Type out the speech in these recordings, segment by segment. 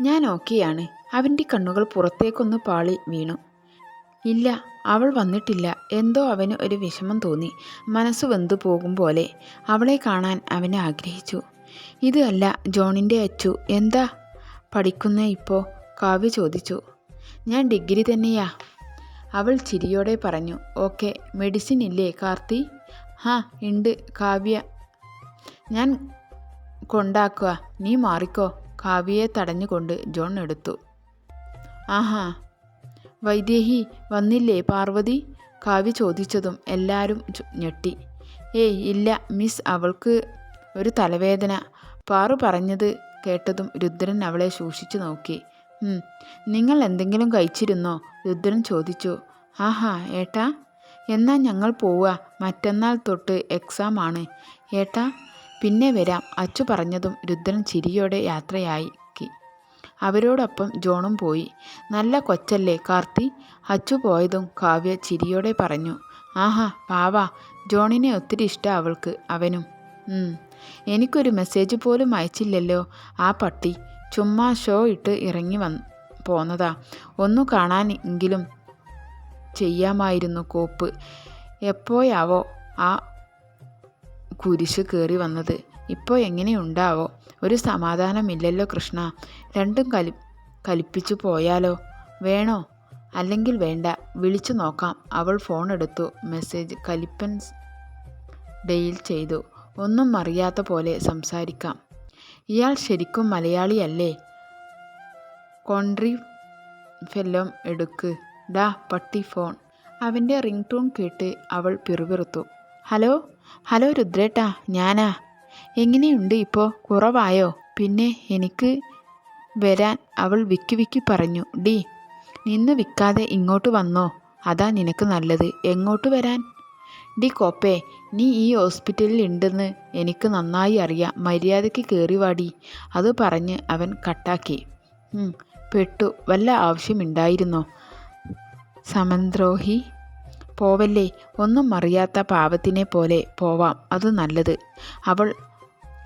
ഞാൻ ഓക്കെയാണ്. അവന്റെ കണ്ണുകൾ പുറത്തേക്കൊന്ന് പാളി വീണു. ഇല്ല അവൾ വന്നിട്ടില്ല. എന്തോ അവന് ഒരു വിഷമം തോന്നി. മനസ്സ് വെന്തു പോകും പോലെ അവളെ കാണാൻ അവന് ആഗ്രഹിച്ചു. ഇതല്ല ജോണിന്റെ അച്ചു. എന്താ? പഠിക്കുന്ന ഇപ്പോൾ കാവ്യ ചോദിച്ചു. ഞാൻ ഡിഗ്രി തന്നെയാ. അവൾ ചിരിയോടെ പറഞ്ഞു. ഓക്കെ മെഡിസിൻ ഇല്ലേ കാർത്തി? ഹാ ഉണ്ട് കാവ്യ. ഞാൻ കൊണ്ടാക്കുക. നീ മാറിക്കോ. കാവ്യയെ തടഞ്ഞുകൊണ്ട് ജോൺ എടുത്തു. ആഹാ വൈദേഹി വന്നില്ലേ പാർവതി? കാവ്യ ചോദിച്ചതും എല്ലാവരും ഞെട്ടി. ഏയ് ഇല്ല മിസ് അവൾക്ക് ഒരു തലവേദന. പാറു പറഞ്ഞത് കേട്ടതും രുദ്രൻ അവളെ സൂക്ഷിച്ചു നോക്കി. "ഉം, നിങ്ങൾ എന്തെങ്കിലും കഴിച്ചിരുന്നോ? രുദ്രൻ ചോദിച്ചു. ആഹാ ഏട്ടാ എന്നാൽ ഞങ്ങൾ പോവുക. മറ്റന്നാൾ തൊട്ട് എക്സാം ആണ്. ഏട്ടാ പിന്നെ വരാം അച്ചു പറഞ്ഞതും രുദ്രൻ ചിരിയോടെ യാത്രയാക്കി അവരോടൊപ്പം ജോണും പോയി. നല്ല കൊച്ചല്ലേ കാർത്തി? അച്ചു പോയതും കാവ്യ ചിരിയോടെ പറഞ്ഞു. ആഹാ പാവാ. ജോണിനെ ഒത്തിരി ഇഷ്ടം അവൾക്ക് അവനും. എനിക്കൊരു മെസ്സേജ് പോലും അയച്ചില്ലല്ലോ ആ പട്ടി. ചുമ്മാ ഷോ ഇട്ട് ഇറങ്ങി വന്ന് പോന്നതാ. ഒന്നു കാണാനെങ്കിലും ചെയ്യാമായിരുന്നു കോപ്പ്. എപ്പോയാവോ ആ കുരിശ് കയറി വന്നത്. ഇപ്പോൾ എങ്ങനെയുണ്ടാവോ ഒരു സമാധാനമില്ലല്ലോ കൃഷ്ണ. രണ്ടും കലി കലിപ്പിച്ചു പോയാലോ? വേണോ? അല്ലെങ്കിൽ വേണ്ട. വിളിച്ചു നോക്കാം. അവൾ ഫോൺ എടുത്തു. മെസ്സേജ് കലിപ്പൻ ഡെയിൽ ചെയ്തു. ഒന്നും അറിയാത്ത പോലെ സംസാരിക്കാം. ഇയാൾ ശരിക്കും മലയാളിയല്ലേ? കോൺട്രി ഫെല്ലോം എടുക്ക്. ഡാ പട്ടി ഫോൺ. അവന്റെ റിംഗ് ടൂൺ കേട്ട് അവൾ പിറുപിറുത്തു. ഹലോ? ഹലോ രുദ്രേട്ടാ ഞാനാ. എങ്ങനെയുണ്ട് ഇപ്പോൾ കുറവായോ? പിന്നെ എനിക്ക് വരാൻ അവൾ വിക്കി വിക്കി പറഞ്ഞു. ഡി നിന്ന് വിൽക്കാതെ ഇങ്ങോട്ട് വന്നോ? അതാ നിനക്ക് നല്ലത്. എങ്ങോട്ട് വരാൻ? ഡി കോപ്പേ നീ ഈ ഹോസ്പിറ്റലിൽ ഉണ്ടെന്ന് എനിക്ക് നന്നായി അറിയാം. മര്യാദയ്ക്ക് കയറി വാടി അത് പറഞ്ഞ് അവൻ കട്ടാക്കി. പെട്ടു. വല്ല ആവശ്യമുണ്ടായിരുന്നോ സമന്ത്രോഹി പോവല്ലേ? ഒന്നും അറിയാത്ത പാവത്തിനെ പോലെ പോവാം. അത് നല്ലത്. അവൾ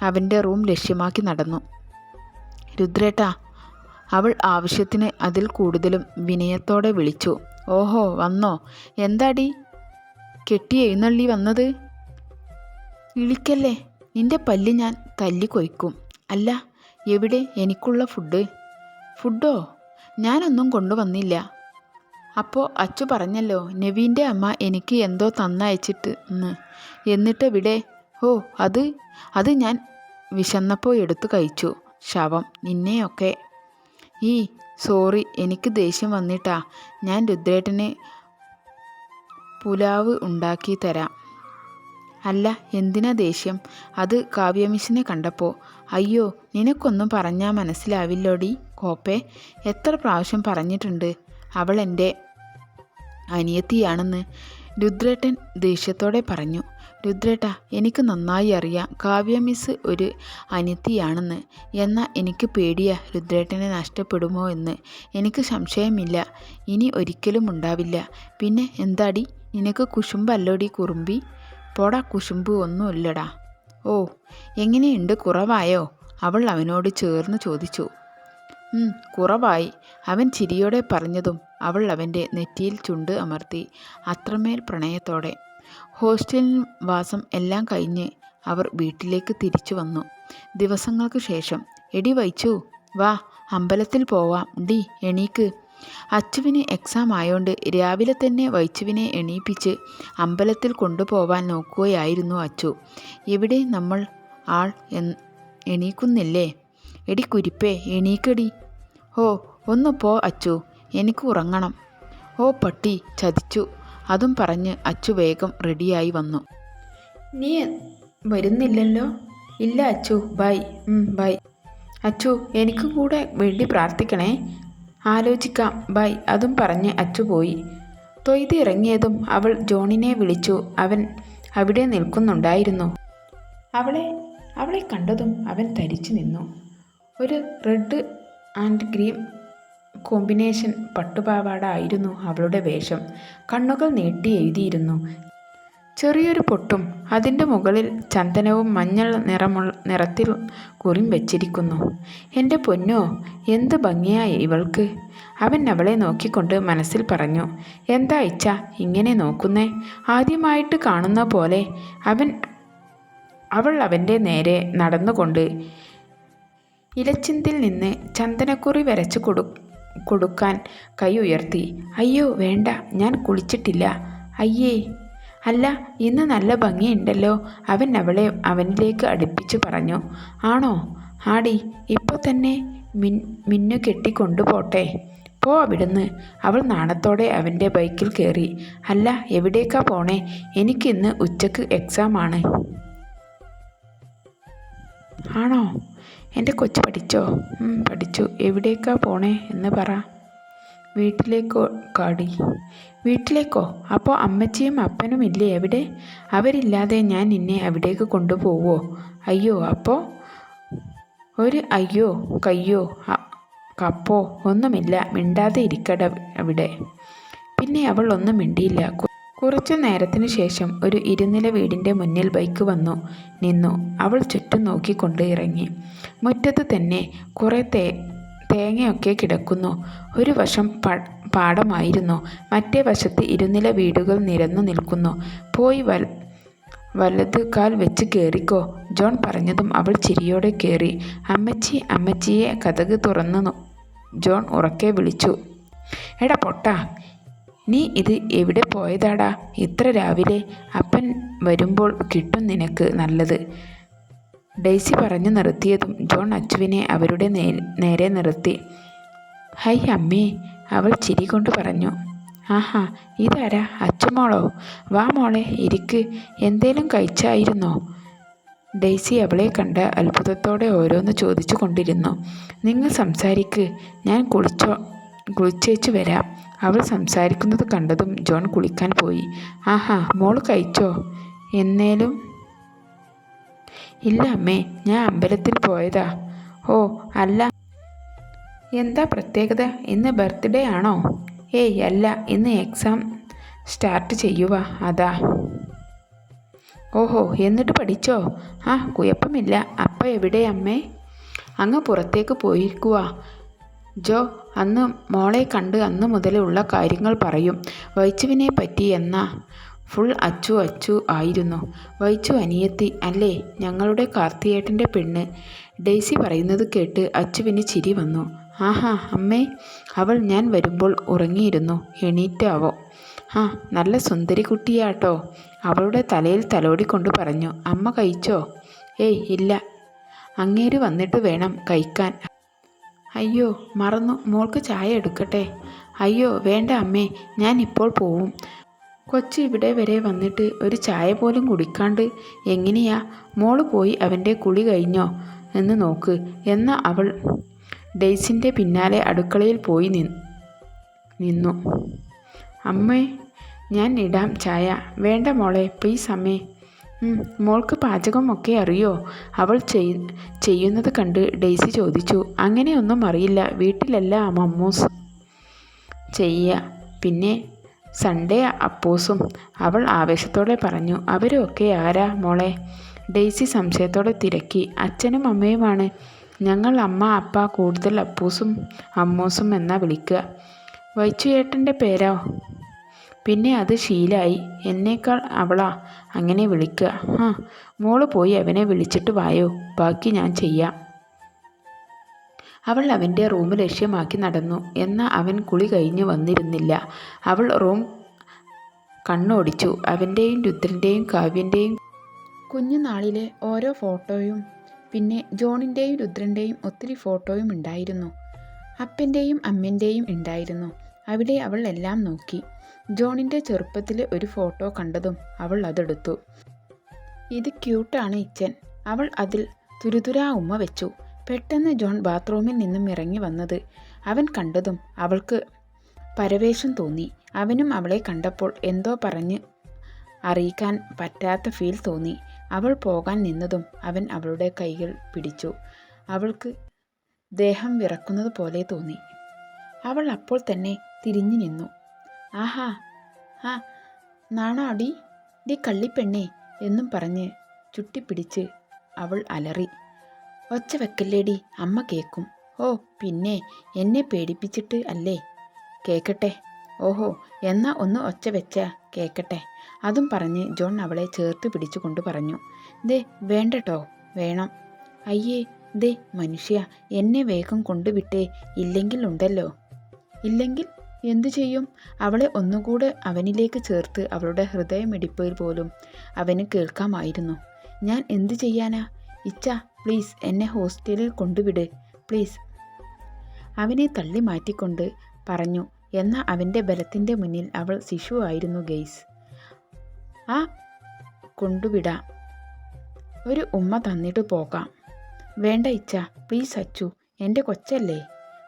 അവന്റെ റൂം ലക്ഷ്യമാക്കി നടന്നു. രുദ്രേട്ട അവൾ ആവശ്യത്തിന് അതിൽ കൂടുതലും വിനയത്തോടെ വിളിച്ചു. ഓഹോ വന്നോ? എന്താടി? കെട്ടി എഴുന്നള്ളി വന്നത്? ഇളിക്കല്ലേ? നിന്റെ പല്ല് ഞാൻ തല്ലി കൊയ്ക്കും. അല്ല എവിടെ എനിക്കുള്ള ഫുഡ്? ഫുഡോ? ഞാനൊന്നും കൊണ്ടുവന്നില്ല. അപ്പോൾ അച്ചു പറഞ്ഞല്ലോ നവീന്റെ അമ്മ എനിക്ക് എന്തോ തന്നയച്ചിട്ട് എന്ന് എന്നിട്ട് ഇവിടെ ഓ അത് അത് ഞാൻ വിശന്നപ്പോൾ എടുത്തു കഴിച്ചു ശവം നിന്നെയൊക്കെ. ഈ സോറി എനിക്ക് ദേഷ്യം വന്നിട്ടാ. ഞാൻ രുദ്രേട്ടന് പുലാവ് ഉണ്ടാക്കി തരാം. അല്ല എന്തിനാ ദേഷ്യം? അത് കാവ്യമിഷനെ കണ്ടപ്പോൾ അയ്യോ നിനക്കൊന്നും പറഞ്ഞാൽ മനസ്സിലാവില്ലോടി കോപ്പേ. എത്ര പ്രാവശ്യം പറഞ്ഞിട്ടുണ്ട്? അവൾ എന്റെ അനിയത്തിയാണെന്ന് രുദ്രേട്ടൻ ദേഷ്യത്തോടെ പറഞ്ഞു. രുദ്രേട്ട എനിക്ക് നന്നായി അറിയാം. കാവ്യ മിസ് ഒരു അനിയത്തിയാണെന്ന്. എന്നാൽ എനിക്ക് പേടിയാ രുദ്രേട്ടനെ നഷ്ടപ്പെടുമോ എന്ന്. എനിക്ക് സംശയമില്ല. ഇനി ഒരിക്കലും ഉണ്ടാവില്ല. പിന്നെ എന്താടി? നിനക്ക് കുശുമ്പല്ലോടി കുറുമ്പി? പോടാ കുശുമ്പ് ഒന്നുമില്ലടാ. ഓ എങ്ങനെയുണ്ട് കുറവായോ? അവൾ അവനോട് ചേർന്ന് ചോദിച്ചു. "ഉം, കുറവായി. അവൻ ചിരിയോടെ പറഞ്ഞതും അവൾ അവന്റെ നെറ്റിയിൽ ചുണ്ട് അമർത്തി അത്രമേൽ പ്രണയത്തോടെ. ഹോസ്റ്റലിൽ വാസം എല്ലാം കഴിഞ്ഞ് അവർ വീട്ടിലേക്ക് തിരിച്ചു വന്നു. ദിവസങ്ങൾക്ക് ശേഷം എടി വൈച്ചു വാ അമ്പലത്തിൽ പോവാം. ഡി എണീക്ക്. അച്ചുവിന് എക്സാം ആയോണ്ട് രാവിലെ തന്നെ വൈച്ചുവിനെ എണീപ്പിച്ച് അമ്പലത്തിൽ കൊണ്ടുപോവാൻ നോക്കുകയായിരുന്നു അച്ചു. എവിടെ നമ്മൾ ആൾ എണീക്കുന്നില്ലേ? എടി കുരിപ്പേ എണീക്കടി. ഓ ഒന്ന് പോ അച്ചു എനിക്ക് ഉറങ്ങണം. ഓ പട്ടി ചതിച്ചു. അതും പറഞ്ഞ് അച്ചു വേഗം റെഡിയായി വന്നു. നീ വരുന്നില്ലല്ലോ? ഇല്ല അച്ചു ബൈ ബൈ. അച്ചു എനിക്ക് കൂടെ വേണ്ടി പ്രാർത്ഥിക്കണേ. ആലോചിക്കാം ബൈ അതും പറഞ്ഞ് അച്ചു പോയി. തൊയ്ത് ഇറങ്ങിയതും അവൾ ജോണിനെ വിളിച്ചു. അവൻ അവിടെ നിൽക്കുന്നുണ്ടായിരുന്നു. അവളെ അവളെ കണ്ടതും അവൻ തരിച്ചു നിന്നു. ഒരു റെഡ് ആൻഡ് ഗ്രീൻ കോമ്പിനേഷൻ പട്ടുപാവാട ആയിരുന്നു അവളുടെ വേഷം. കണ്ണുകൾ നീട്ടി എഴുതിയിരുന്നു. ചെറിയൊരു പൊട്ടും അതിന്റെ മുകളിൽ ചന്ദനവും മഞ്ഞൾ നിറമുള്ള നിറത്തിൽ കുറിം വെച്ചിരിക്കുന്നു. എന്റെ പൊന്നോ എന്ത് ഭംഗിയായി ഇവൾക്ക് അവൻ അവളെ നോക്കിക്കൊണ്ട് മനസ്സിൽ പറഞ്ഞു. എന്താ ഇച്ച ഇങ്ങനെ നോക്കുന്നേ? ആദ്യമായിട്ട് കാണുന്ന പോലെ. അവൻ അവൾ അവന്റെ നേരെ നടന്നുകൊണ്ട് ഇലച്ചിന്തിൽ നിന്ന് ചന്ദനക്കുറി വരച്ച് കൊടു കൊടുക്കാൻ കൈ ഉയർത്തി. അയ്യോ വേണ്ട ഞാൻ കുളിച്ചിട്ടില്ല. അയ്യേ. അല്ല ഇന്ന് നല്ല ഭംഗിയുണ്ടല്ലോ. അവൻ അവളെ അവനിലേക്ക് അടുപ്പിച്ചു പറഞ്ഞു. ആണോ? ആടി ഇപ്പോൾ തന്നെ മിൻ മിന്നു കെട്ടിക്കൊണ്ടുപോട്ടെ പോ അവിടുന്ന്. അവൾ നാണത്തോടെ അവന്റെ ബൈക്കിൽ കയറി അല്ല എവിടേക്കാ പോണേ? എനിക്കിന്ന് ഉച്ചയ്ക്ക് എക്സാം ആണ്. ആണോ? എന്റെ കൊച്ചു പഠിച്ചോ? പഠിച്ചു. എവിടേക്കാ പോണേ? എന്ന് പറ. വീട്ടിലേക്കോ? കാടി. വീട്ടിലേക്കോ? അപ്പോൾ അമ്മച്ചിയും അപ്പനും ഇല്ലേ എവിടെ? അവരില്ലാതെ ഞാൻ നിന്നെ അവിടേക്ക് കൊണ്ടുപോവോ? അയ്യോ അപ്പോൾ ഒരു അയ്യോ കയ്യോ കപ്പോ ഒന്നുമില്ല. മിണ്ടാതെ ഇരിക്കട അവിടെ. പിന്നെ അവൾ ഒന്നും മിണ്ടിയില്ല. കുറച്ചു നേരത്തിനു ശേഷം ഒരു ഇരുനില വീടിന്റെ മുന്നിൽ ബൈക്ക് വന്നു നിന്നു. അവൾ ചുറ്റും നോക്കിക്കൊണ്ട് ഇറങ്ങി. മുറ്റത്ത് തന്നെ കുറേ തേ തേങ്ങയൊക്കെ കിടക്കുന്നു. ഒരു വശം പാടമായിരുന്നു. മറ്റേ വശത്ത് ഇരുനില വീടുകൾ നിരന്നു നിൽക്കുന്നു. പോയി വൽ വലത് കാൽ വെച്ച് കയറിക്കോ ജോൺ പറഞ്ഞതും അവൾ ചിരിയോടെ കയറി അമ്മച്ചി അമ്മച്ചിയെ കഥക് തുറന്നു ജോൺ ഉറക്കെ വിളിച്ചു. എടാ പൊട്ടാ നീ ഇത് എവിടെ പോയതാടാ? ഇത്ര രാവിലെ അപ്പൻ വരുമ്പോൾ കിട്ടും നിനക്ക് നല്ലത്. ഡെയ്സി പറഞ്ഞു നിർത്തിയതും ജോൺ അച്ചുവിനെ അവരുടെ നേരെ നിർത്തി. ഹൈ അമ്മേ അവൾ ചിരി കൊണ്ട് പറഞ്ഞു. ആഹാ ഇതാരാ? അച്ചുമോളോ? വാ മോളെ ഇരിക്ക്. എന്തേലും കഴിച്ചായിരുന്നോ? ഡെയ്സി അവളെ കണ്ട അത്ഭുതത്തോടെ ഓരോന്ന് ചോദിച്ചു കൊണ്ടിരുന്നു നിങ്ങൾ സംസാരിക്ക്. ഞാൻ കുളിച്ചോ കുളിച്ചേച്ചു വരാം. അവൾ സംസാരിക്കുന്നത് കണ്ടതും ജോൺ കുളിക്കാൻ പോയി. ആഹാ മോൾ കഴിച്ചോ? എന്നേലും. ഇല്ല അമ്മേ ഞാൻ അമ്പലത്തിൽ പോയതാ. ഓ അല്ല. എന്താ പ്രത്യേകത? ഇന്ന് ബർത്ത്ഡേ ആണോ? ഏയ് അല്ല ഇന്ന് എക്സാം സ്റ്റാർട്ട് ചെയ്യുക അതാ. ഓഹോ എന്നിട്ട് പഠിച്ചോ? ആ കുഴപ്പമില്ല. അപ്പ എവിടെ അമ്മേ? അങ്ങ് പുറത്തേക്ക് പോയിരിക്കുക ജോ അന്ന് മോളെ കണ്ട് അന്ന് മുതലുള്ള കാര്യങ്ങൾ പറയും. വൈച്ചുവിനെ പറ്റി എന്നാ ഫുൾ അച്ചു അച്ചു ആയിരുന്നു. വൈച്ചു അനിയത്തി അല്ലേ? ഞങ്ങളുടെ കാർത്തിയേട്ടന്റെ പെണ്ണ്. ഡെയ്സി പറയുന്നത് കേട്ട് അച്ചുവിന് ചിരി വന്നു. ആഹാ അമ്മേ അവൾ ഞാൻ വരുമ്പോൾ ഉറങ്ങിയിരുന്നു. എണീറ്റാവോ? ആ നല്ല സുന്ദരി കുട്ടിയാട്ടോ. അവളുടെ തലയിൽ തലോടിക്കൊണ്ട് പറഞ്ഞു. അമ്മ കഴിച്ചോ? ഏയ് ഇല്ല. അങ്ങേര് വന്നിട്ട് വേണം കഴിക്കാൻ. അയ്യോ മറന്നു. മോൾക്ക് ചായ എടുക്കട്ടെ. അയ്യോ വേണ്ട അമ്മേ ഞാൻ ഇപ്പോൾ പോവും. കൊച്ചു ഇവിടെ വരെ വന്നിട്ട് ഒരു ചായ പോലും കുടിക്കാണ്ട് എങ്ങനെയാ? മോൾ പോയി അവന്റെ കുളി കഴിഞ്ഞോ? എന്ന് നോക്ക്. എന്ന അവൾ ഡെയ്സിന്റെ പിന്നാലെ അടുക്കളയിൽ പോയി നിന്നു. അമ്മേ ഞാൻ ഇടാം ചായ. വേണ്ട മോളെ പ്ലീസ് അമ്മേ. മോൾക്ക് പാചകം ഒക്കെ അറിയോ? അവൾ ചെയ് ചെയ്യുന്നത് കണ്ട് ഡെയ്സി ചോദിച്ചു. അങ്ങനെയൊന്നും അറിയില്ല. വീട്ടിലല്ല മമ്മൂസ്. ചെയ്യുക പിന്നെ സൺഡേ അപ്പൂസും. അവൾ ആവേശത്തോടെ പറഞ്ഞു. അവരൊക്കെ ആരാ മോളെ? ഡെയ്സി സംശയത്തോടെ തിരക്കി. അച്ഛനും അമ്മയുമാണ്. ഞങ്ങൾ അമ്മ അപ്പ കൂടുതൽ അപ്പൂസും അമ്മൂസും എന്നാ വിളിക്കുക. വൈച്ചുയേട്ടന്റെ പേരോ? പിന്നെ അത് ശീലായി. എന്നേക്കാൾ അവളാ അങ്ങനെ വിളിക്കുക. ആ മോൾ പോയി അവനെ വിളിച്ചിട്ട് വായോ. ബാക്കി ഞാൻ ചെയ്യാം. അവൾ അവന്റെ റൂം ലക്ഷ്യമാക്കി നടന്നു. എന്നാൽ അവൻ കുളി കഴിഞ്ഞു വന്നിരുന്നില്ല. അവൾ റൂം കണ്ണോടിച്ചു. അവന്റെയും രുദ്രന്റെയും കാവ്യന്റെയും കുഞ്ഞുനാളിലെ ഓരോ ഫോട്ടോയും പിന്നെ ജോണിന്റെയും രുദ്രന്റെയും ഒത്തിരി ഫോട്ടോയും ഉണ്ടായിരുന്നു. അപ്പന്റെയും അമ്മന്റെയും ഉണ്ടായിരുന്നു. അവിടെ അവൾ എല്ലാം നോക്കി. ജോണിന്റെ ചെറുപ്പത്തിലെ ഒരു ഫോട്ടോ കണ്ടതും അവൾ അതെടുത്തു. ഇത് ക്യൂട്ടാണ് ഇച്ചൻ. അവൾ അതിൽ തുരുതുരാ ഉമ്മ വെച്ചു. പെട്ടെന്ന് ജോൺ ബാത്റൂമിൽ നിന്നും ഇറങ്ങി വന്നത് അവൻ കണ്ടതും അവൾക്ക് പരവേശം തോന്നി. അവനും അവളെ കണ്ടപ്പോൾ എന്തോ പറഞ്ഞ് അറിയിക്കാൻ പറ്റാത്ത ഫീൽ തോന്നി. അവൾ പോകാൻ നിന്നതും അവൻ അവളുടെ കൈകൾ പിടിച്ചു. അവൾക്ക് ദേഹം വിറക്കുന്നത് പോലെ തോന്നി. അവൾ അപ്പോൾ തന്നെ തിരിഞ്ഞു നിന്നു. ആഹാ ആ നാണാടി. ദേ കള്ളിപ്പെണ്ണേ എന്നും പറഞ്ഞ് ചുട്ടിപ്പിടിച്ച് അവൾ അലറി. ഒച്ച വെക്കല്ലേടി അമ്മ കേക്കും. ഓ പിന്നെ എന്നെ പേടിപ്പിച്ചിട്ട് അല്ലേ? കേക്കട്ടെ. ഓഹോ എന്നാ ഒന്ന് ഒച്ച വെച്ച കേക്കട്ടെ. അതും പറഞ്ഞ് ജോൺ അവളെ ചേർത്ത് പിടിച്ചുകൊണ്ട് പറഞ്ഞു. ദേ വേണ്ടട്ടോ വേണം. അയ്യേ ദേ മനുഷ്യ എന്നെ വേഗം കൊണ്ടുവിട്ടേ. ഇല്ലെങ്കിൽ ഉണ്ടല്ലോ. ഇല്ലെങ്കിൽ എന്തു ചെയ്യും? അവളെ ഒന്നുകൂടെ അവനിലേക്ക് ചേർത്ത് അവളുടെ ഹൃദയമിടിപ്പിൽ പോലും അവന് കേൾക്കാമായിരുന്നു. ഞാൻ എന്തു ചെയ്യാനാ? ഇച്ച പ്ലീസ് എന്നെ ഹോസ്റ്റലിൽ കൊണ്ടുവിട് പ്ലീസ്. അവനെ തള്ളി മാറ്റിക്കൊണ്ട് പറഞ്ഞു എന്ന അവന്റെ ബലത്തിന്റെ മുന്നിൽ അവൾ ശിശുവായിരുന്നു ഗെയ്സ്. ആ കൊണ്ടുവിടാം. ഒരു ഉമ്മ തന്നിട്ട് പോകാം. വേണ്ട ഇച്ച പ്ലീസ് അച്ചു എന്റെ കൊച്ചല്ലേ.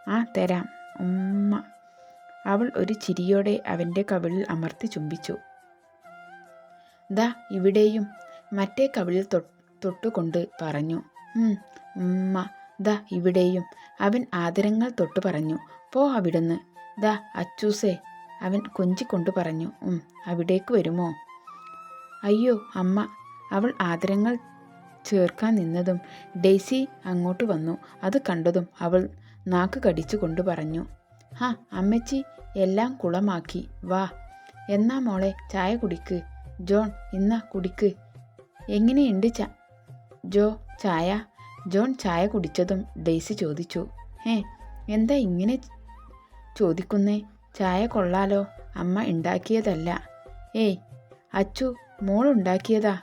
ആ തരാം ഉമ്മ. അവൾ ഒരു ചിരിയോടെ അവന്റെ കവിളിൽ അമർത്തി ചുംബിച്ചു. ദാ ഇവിടെയും മറ്റേ കവിളിൽ തൊട്ടുകൊണ്ട് പറഞ്ഞു. ഉമ്മ ദാ ഇവിടെയും അവൻ ആദരങ്ങൾ തൊട്ടു പറഞ്ഞു. പോ അവിടുന്ന്. ദാ അച്ചൂസേ അവൻ കൊഞ്ചിക്കൊണ്ട് പറഞ്ഞു. ഉം അവിടേക്ക് വരുമോ? അയ്യോ അമ്മ അവൾ ആദരങ്ങൾ ചേർക്കാൻ നിന്നതും ഡെയ്സി അങ്ങോട്ട് വന്നു. അത് കണ്ടതും അവൾ നാക്ക് കടിച്ചു കൊണ്ട് പറഞ്ഞു. ഹാ അമ്മച്ചി എല്ലാം കുളമാക്കി. വാ. എന്നാ മോളെ ചായ കുടിക്ക്. ജോൺ ഇന്നാ കുടിക്ക്. എങ്ങനെയുണ്ട് ച? ജോ ചായ? ജോൺ ചായ കുടിച്ചതും ഡെയ്സി ചോദിച്ചു. ഏ എന്താ ഇങ്ങനെ ചോദിക്കുന്നേ? ചായ കൊള്ളാലോ. അമ്മ ഉണ്ടാക്കിയതല്ല. ഏയ് അച്ചു മോൾ ഉണ്ടാക്കിയതാ.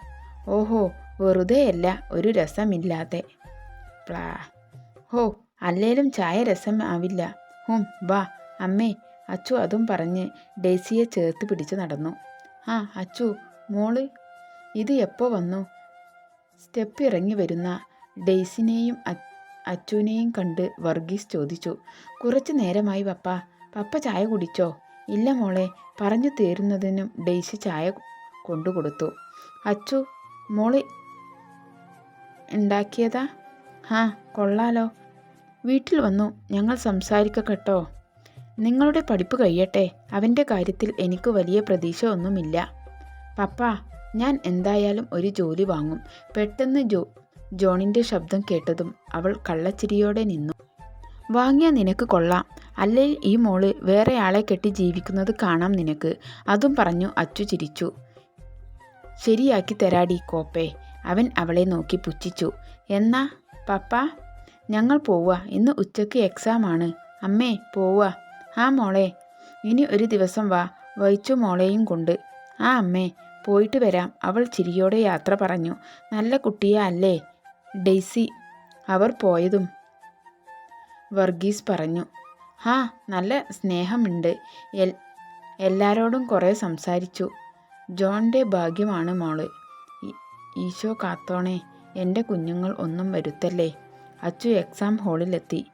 ഓഹോ വെറുതെയല്ല ഒരു രസമില്ലാതെ. പ്ലാ. ഹോ അല്ലേലും ചായ ആവില്ല ഹും വാ അമ്മേ അച്ചു അതും പറഞ്ഞ് ഡേസിയെ ചേർത്ത് പിടിച്ച് നടന്നു. ആ അച്ചു മോൾ ഇത് എപ്പോൾ വന്നു? സ്റ്റെപ്പ് ഇറങ്ങി വരുന്ന ഡെയ്സിനെയും അ- അച്ചുവിനെയും കണ്ട് വർഗീസ് ചോദിച്ചു. കുറച്ച് നേരമായി പപ്പ. പപ്പ ചായ കുടിച്ചോ? ഇല്ല മോളെ. പറഞ്ഞു തീരുന്നതിനും ഡേസി ചായ കൊണ്ടുകൊടുത്തു അച്ചു മോൾ ഉണ്ടാക്കിയതാ? ആ കൊള്ളാലോ. വീട്ടിൽ വന്നു ഞങ്ങൾ സംസാരിക്ക കേട്ടോ. നിങ്ങളുടെ പഠിപ്പ് കഴിയട്ടെ. അവന്റെ കാര്യത്തിൽ എനിക്ക് വലിയ പ്രതീക്ഷ ഒന്നുമില്ല. പപ്പ ഞാൻ എന്തായാലും ഒരു ജോലി വാങ്ങും. പെട്ടെന്ന് ജോ ജോണിന്റെ ശബ്ദം കേട്ടതും അവൾ കള്ളച്ചിരിയോടെ നിന്നു. വാങ്ങിയ നിനക്ക് കൊള്ളാം. അല്ലെങ്കിൽ ഈ മോൾ വേറെ ആളെ കെട്ടി ജീവിക്കുന്നത് കാണാം നിനക്ക്. അതും പറഞ്ഞു അച്ചു ചിരിച്ചു. ശരിയാക്കി തരാടി കോപ്പേ. അവൻ അവളെ നോക്കി പുച്ഛിച്ചു. എന്നാ പപ്പ? ഞങ്ങൾ പോവുക. ഇന്ന് ഉച്ചയ്ക്ക് എക്സാം ആണ്. അമ്മേ പോവുക. ആ മോളെ ഇനി ഒരു ദിവസം വാ. വൈച്ചു മോളെയും കൊണ്ട്. ആ അമ്മേ പോയിട്ട് വരാം. അവൾ ചിരിയോടെ യാത്ര പറഞ്ഞു. നല്ല കുട്ടിയാ അല്ലേ? ഡെയ്സി അവർ പോയതും വർഗീസ് പറഞ്ഞു. ഹാ നല്ല സ്നേഹമുണ്ട്. എൽ എല്ലാരോടും കുറേ സംസാരിച്ചു. ജോണിന്റെ ഭാഗ്യമാണ് മോൾ. ഈശോ കാത്തോണേ എന്റെ കുഞ്ഞുങ്ങൾ ഒന്നും വരുത്തല്ലേ? അച്ചു എക്സാം ഹാളിലെത്തി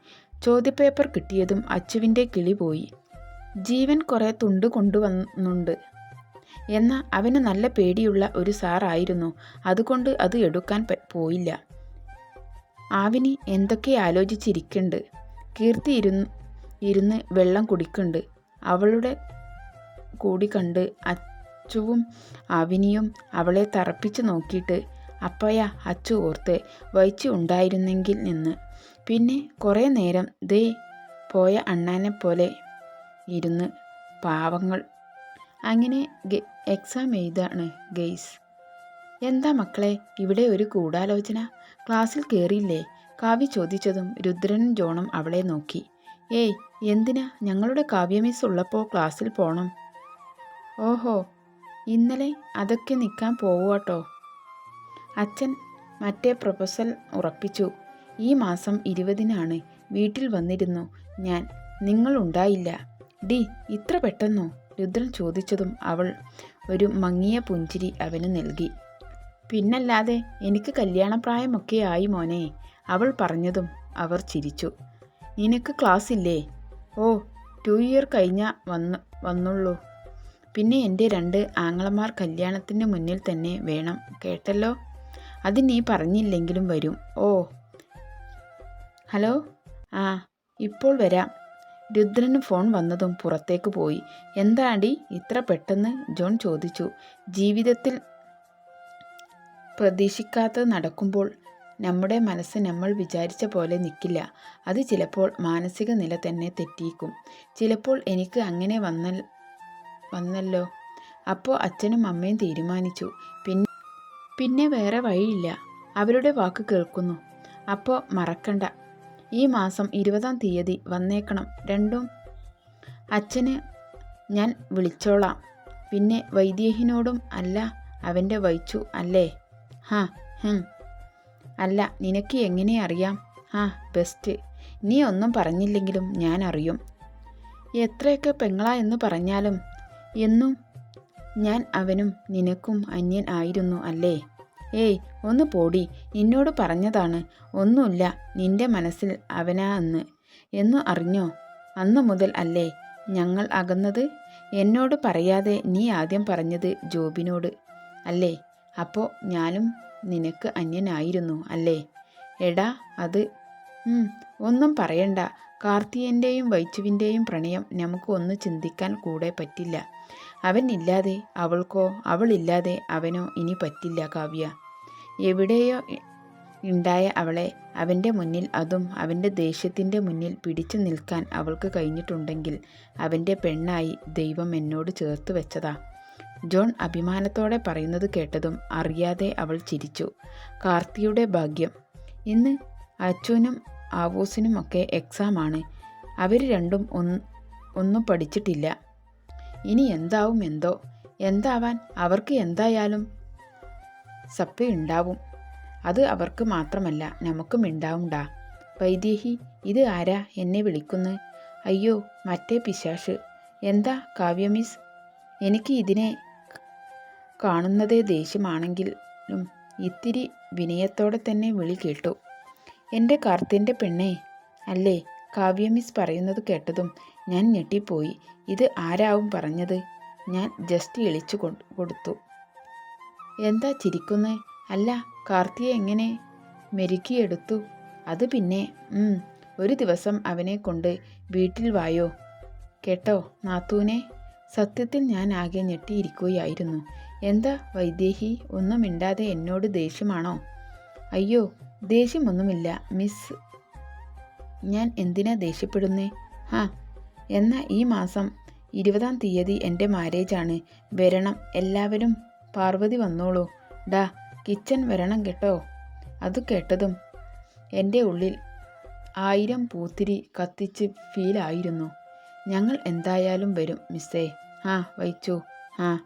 ചോദ്യപേപ്പർ കിട്ടിയതും അച്ചുവിന്റെ കിളി പോയി. ജീവൻ കുറേ തുണ്ട് കൊണ്ടുവന്നുണ്ട്. എന്ന അവന് നല്ല പേടിയുള്ള ഒരു സാറായിരുന്നു അതുകൊണ്ട് അത് എടുക്കാൻ പോയില്ല. ആവിനി എന്തൊക്കെ ആലോചിച്ചിരിക്കുന്നുണ്ട് കീർത്തി ഇരുന്ന് ഇരുന്ന് വെള്ളം കുടിക്കുന്നുണ്ട് അവളുടെ കൂടി കണ്ട് അച്ചുവും ആവിനിയും അവളെ തറപ്പിച്ച് നോക്കിയിട്ട് അപ്പയ അച്ചു ഓർത്ത് വഹിച്ചു ഉണ്ടായിരുന്നെങ്കിൽ നിന്ന്. പിന്നെ കുറേ നേരം ദേ പോയ അണ്ണാനെ പോലെ ഇരുന്ന് പാവങ്ങൾ. അങ്ങനെ എക്സാം എഴുതാണ് ഗെയ്സ്. എന്താ മക്കളെ ഇവിടെ ഒരു ഗൂഢാലോചന? ക്ലാസ്സിൽ കയറിയില്ലേ കാവ്യ ചോദിച്ചതും രുദ്രനും ജോണും അവളെ നോക്കി. ഏയ് എന്തിനാ? ഞങ്ങളുടെ കാവ്യ മിസ് ഉള്ളപ്പോൾ ക്ലാസ്സിൽ പോണം. ഓഹോ ഇന്നലെ അതൊക്കെ നിൽക്കാൻ പോവുകട്ടോ അച്ഛൻ മറ്റേ പ്രൊഫസൽ ഉറപ്പിച്ചു. ഈ മാസം ഇരുപതിനാണ് വീട്ടിൽ വന്നിരുന്നു. ഞാൻ നിങ്ങൾ ഉണ്ടായില്ല. ഡി ഇത്ര പെട്ടെന്നോ? രുദ്രൻ ചോദിച്ചതും അവൾ ഒരു മങ്ങിയ പുഞ്ചിരി അവന് നൽകി. പിന്നല്ലാതെ എനിക്ക് കല്യാണപ്രായമൊക്കെ ആയി മോനെ അവൾ പറഞ്ഞതും അവർ ചിരിച്ചു. നിനക്ക് ക്ലാസ് ഇല്ലേ ഓ ടു ഇയർ കഴിഞ്ഞ വന്നു വന്നുള്ളൂ. പിന്നെ എന്റെ രണ്ട് ആങ്ങളമാർ കല്യാണത്തിന് മുന്നിൽ തന്നെ വേണം കേട്ടല്ലോ? അത് നീ പറഞ്ഞില്ലെങ്കിലും വരും. ഓ. ഹലോ? ആ ഇപ്പോൾ വരാം. രുദ്രന് ഫോൺ വന്നതും പുറത്തേക്ക് പോയി. എന്താണ്ടി ഇത്ര പെട്ടെന്ന്? ജോൺ ചോദിച്ചു. ജീവിതത്തിൽ പ്രതീക്ഷിക്കാത്തത് നടക്കുമ്പോൾ നമ്മുടെ മനസ്സ് നമ്മൾ വിചാരിച്ച പോലെ നിൽക്കില്ല അത് ചിലപ്പോൾ മാനസിക നില തന്നെ തെറ്റിയിക്കും. ചിലപ്പോൾ എനിക്ക് അങ്ങനെ വന്നൽ വന്നല്ലോ. അപ്പോൾ അച്ഛനും അമ്മയും തീരുമാനിച്ചു. പിന്നെ പിന്നെ വേറെ വഴിയില്ല. അവരുടെ വാക്ക് കേൾക്കുന്നു. അപ്പോൾ മറക്കണ്ട. ഈ മാസം ഇരുപതാം തീയതി വന്നേക്കണം. രണ്ടും അച്ഛന് ഞാൻ വിളിച്ചോളാം. പിന്നെ വൈദേഹിനോടും അല്ല അവന്റെ വൈച്ചു അല്ലേ? ഹാ ഹും. അല്ല നിനക്ക് എങ്ങനെ അറിയാം? ആ ബെസ്റ്റ്. നീ ഒന്നും പറഞ്ഞില്ലെങ്കിലും ഞാൻ അറിയും. എത്രയൊക്കെ പെങ്ങളാ എന്ന് പറഞ്ഞാലും എന്നും ഞാൻ അവനും നിനക്കും അന്യൻ ആയിരുന്നു അല്ലേ? ഏയ് ഒന്ന് പോടി. നിന്നോട് പറഞ്ഞതാണ്. ഒന്നുമില്ല നിന്റെ മനസ്സിൽ അവനാ എന്ന് എന്നു അറിഞ്ഞോ? അന്നു മുതൽ അല്ലേ ഞങ്ങൾ അകന്നത്? എന്നോട് പറയാതെ നീ ആദ്യം പറഞ്ഞത് ജോബിനോട് അല്ലേ? അപ്പോൾ ഞാനും നിനക്ക് അന്യനായിരുന്നു അല്ലേ? എടാ അത് ഒന്നും പറയണ്ട. കാർത്തിയന്റെയും വൈച്ചുവിന്റെയും പ്രണയം നമുക്ക് ഒന്ന് ചിന്തിക്കാൻ കൂടെ പറ്റില്ല. അവൻ ഇല്ലാതെ അവൾക്കോ അവളില്ലാതെ അവനോ ഇനി പറ്റില്ല കാവ്യ. എവിടെയോ ഉണ്ടായ അവളെ അവന്റെ മുന്നിൽ അതും അവന്റെ ദേഷ്യത്തിന്റെ മുന്നിൽ പിടിച്ചു നിൽക്കാൻ അവൾക്ക് കഴിഞ്ഞിട്ടുണ്ടെങ്കിൽ അവന്റെ പെണ്ണായി ദൈവം എന്നോട് ചേർത്ത് വെച്ചതാ. ജോൺ അഭിമാനത്തോടെ പറയുന്നത് കേട്ടതും അറിയാതെ അവൾ ചിരിച്ചു. കാർത്തിയുടെ ഭാഗ്യം. ഇന്ന് അച്ചുവിനും ആവൂസിനുമൊക്കെ എക്സാമാണ് അവർ രണ്ടും ഒന്ന് ഒന്നും പഠിച്ചിട്ടില്ല. ഇനി എന്താവും എന്തോ? എന്താവാൻ? അവർക്ക് എന്തായാലും സപ്ലി ഉണ്ടാവും. അത് അവർക്ക് മാത്രമല്ല നമുക്കും ഉണ്ടാവുണ്ടാ വൈദേഹി ഇത് ആരാ എന്നെ വിളിക്കുന്നു? അയ്യോ മറ്റേ പിശാഷ് എന്താ കാവ്യ മിസ് എനിക്ക് ഇതിനെ കാണുന്നതേ ദേഷ്യമാണെങ്കിലും ഇത്തിരി വിനയത്തോടെ തന്നെ വിളി കേട്ടു. എന്റെ കാർത്തിന്റെ പെണ്ണേ അല്ലേ? കാവ്യ മിസ് പറയുന്നത് കേട്ടതും ഞാൻ ഞെട്ടിപ്പോയി. ഇത് ആരാവും പറഞ്ഞത്? ഞാൻ ജസ്റ്റ് ഇളിച്ചു കൊടുത്തു. എന്താ ചിരിക്കുന്നത് അല്ല കാർത്തിയെ എങ്ങനെ? മെരുക്കിയെടുത്തു. അത് പിന്നെ ഒരു ദിവസം അവനെ കൊണ്ട് വീട്ടിൽ വായോ? കേട്ടോ നാത്തൂനെ? സത്യത്തിൽ ഞാൻ ആകെ ഞെട്ടിയിരിക്കുകയായിരുന്നു. എന്താ വൈദേഹി ഒന്നും മിണ്ടാതെ എന്നോട് ദേഷ്യമാണോ? അയ്യോ ദേഷ്യമൊന്നുമില്ല മിസ് ഞാൻ എന്തിനാ ദേഷ്യപ്പെടുന്നേ? ആ എന്നാ ഈ മാസം ഇരുപതാം തീയതി എന്റെ മാരേജാണ് വരണം എല്ലാവരും പാർവതി വന്നോളൂ. ഡാ കിച്ചൻ വരണം കേട്ടോ. അത് കേട്ടതും എന്റെ ഉള്ളിൽ ആയിരം പൂത്തിരി കത്തിച്ച് ഫീലായിരുന്നു ഞങ്ങൾ എന്തായാലും വരും മിസ്സേ. ആ വൈച്ചു. ആ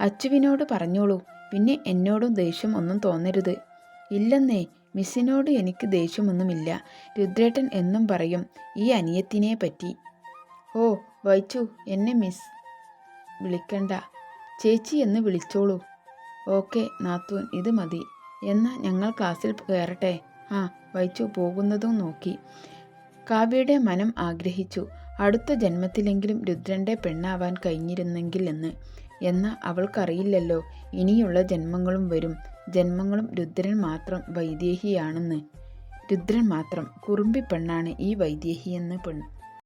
അച്ചുവിനോട് പറഞ്ഞോളൂ. പിന്നെ എന്നോടും ദേഷ്യം ഒന്നും തോന്നരുത്. ഇല്ലെന്നേ മിസ്സിനോട് എനിക്ക് ദേഷ്യമൊന്നുമില്ല. രുദ്രേട്ടൻ എന്നും പറയും ഈ അനിയത്തിനെ പറ്റി. ഓ വൈച്ചു എന്നെ മിസ് വിളിക്കണ്ട. ചേച്ചി എന്ന് വിളിച്ചോളൂ. ഓക്കെ നാത്തൂൻ ഇത് മതി. എന്നാൽ ഞങ്ങൾ ക്ലാസ്സിൽ കയറട്ടെ. ആ വൈച്ചു പോകുന്നതും നോക്കി. കാവ്യയുടെ മനം ആഗ്രഹിച്ചു. അടുത്ത ജന്മത്തിലെങ്കിലും രുദ്രന്റെ പെണ്ണാവാൻ കഴിഞ്ഞിരുന്നെങ്കിൽ എന്ന്. എന്നാൽ അവൾക്കറിയില്ലല്ലോ. ഇനിയുള്ള ജന്മങ്ങളും വരും. ജന്മങ്ങളും രുദ്രൻ മാത്രം വൈദേഹിയാണെന്ന്. രുദ്രൻ മാത്രം കുറുമ്പി പെണ്ണാണ് ഈ വൈദേഹിയെന്ന് പെണ്ണ്